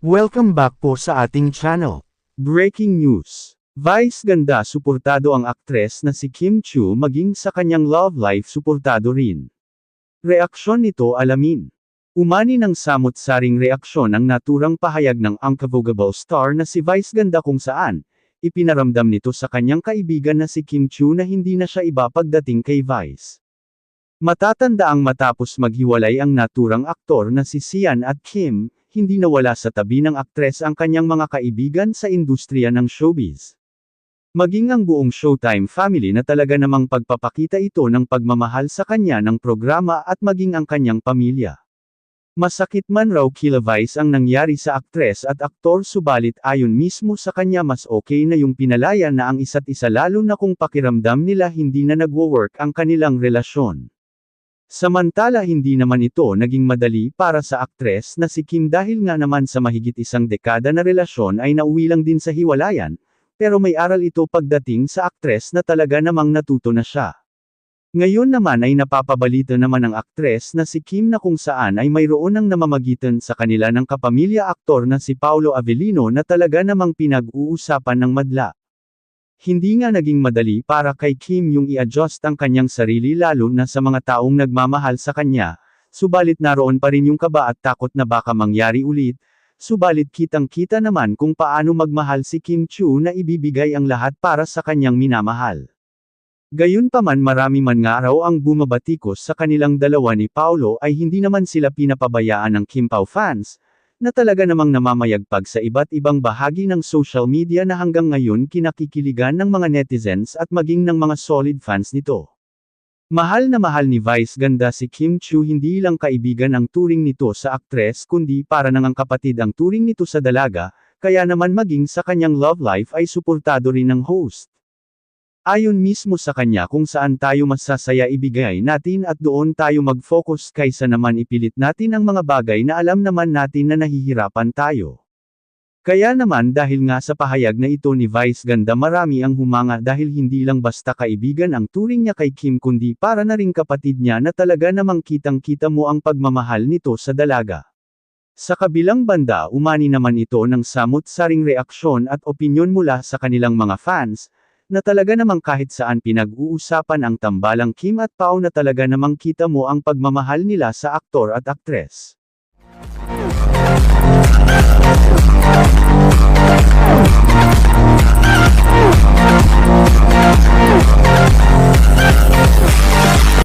Welcome back po sa ating channel. Breaking news. Vice ganda suportado ang aktres na si Kim Chu maging sa kanyang love life suportado rin. Reaksyon nito alamin. Umani ng samot-saring reaksyon ang naturang pahayag ng unconvogable star na si Vice ganda kung saan, ipinaramdam nito sa kanyang kaibigan na si Kim Chu na hindi na siya iba pagdating kay Vice. Matatanda ang matapos maghiwalay ang naturang aktor na si Sian at Kim, hindi nawala sa tabi ng aktres ang kanyang mga kaibigan sa industriya ng showbiz. Maging ang buong Showtime family na talaga namang pagpapakita ito ng pagmamahal sa kanya ng programa at maging ang kanyang pamilya. Masakit man raw kila Vice ang nangyari sa aktres at aktor subalit ayon mismo sa kanya mas okay na yung pinalaya na ang isa't isa lalo na kung pakiramdam nila hindi na nagwo-work ang kanilang relasyon. Samantala hindi naman ito naging madali para sa aktres na si Kim dahil nga naman sa mahigit isang dekada na relasyon ay nauwi lang din sa hiwalayan, pero may aral ito pagdating sa aktres na talaga namang natuto na siya. Ngayon naman ay napapabalita naman ang aktres na si Kim na kung saan ay mayroon ng namamagitan sa kanila ng kapamilya aktor na si Paolo Avellino na talaga namang pinag-uusapan ng madla. Hindi nga naging madali para kay Kim yung i-adjust ang kanyang sarili lalo na sa mga taong nagmamahal sa kanya, subalit naroon pa rin yung kaba at takot na baka mangyari ulit, subalit kitang-kita naman kung paano magmahal si Kim Chu na ibibigay ang lahat para sa kanyang minamahal. Gayunpaman marami man nga raw ang bumabatikos sa kanilang dalawa ni Paulo ay hindi naman sila pinapabayaan ng Kim Pao fans, na talaga namang namamayagpag sa iba't ibang bahagi ng social media na hanggang ngayon kinakikiligan ng mga netizens at maging ng mga solid fans nito. Mahal na mahal ni Vice ganda si Kim Chu hindi lang kaibigan ang turing nito sa aktres kundi para nang ang kapatid ang turing nito sa dalaga, kaya naman maging sa kanyang love life ay suportado rin ng host. Ayon mismo sa kanya kung saan tayo masasaya ibigay natin at doon tayo mag-focus kaysa naman ipilit natin ang mga bagay na alam naman natin na nahihirapan tayo. Kaya naman dahil nga sa pahayag na ito ni Vice Ganda marami ang humanga dahil hindi lang basta kaibigan ang turing niya kay Kim kundi para na ring kapatid niya na talaga namang kitang-kita mo ang pagmamahal nito sa dalaga. Sa kabilang banda umani naman ito ng samot-saring reaksyon at opinyon mula sa kanilang mga fans, na talaga namang kahit saan pinag-uusapan ang tambalang Kim at Pao na talaga namang kita mo ang pagmamahal nila sa aktor at aktres.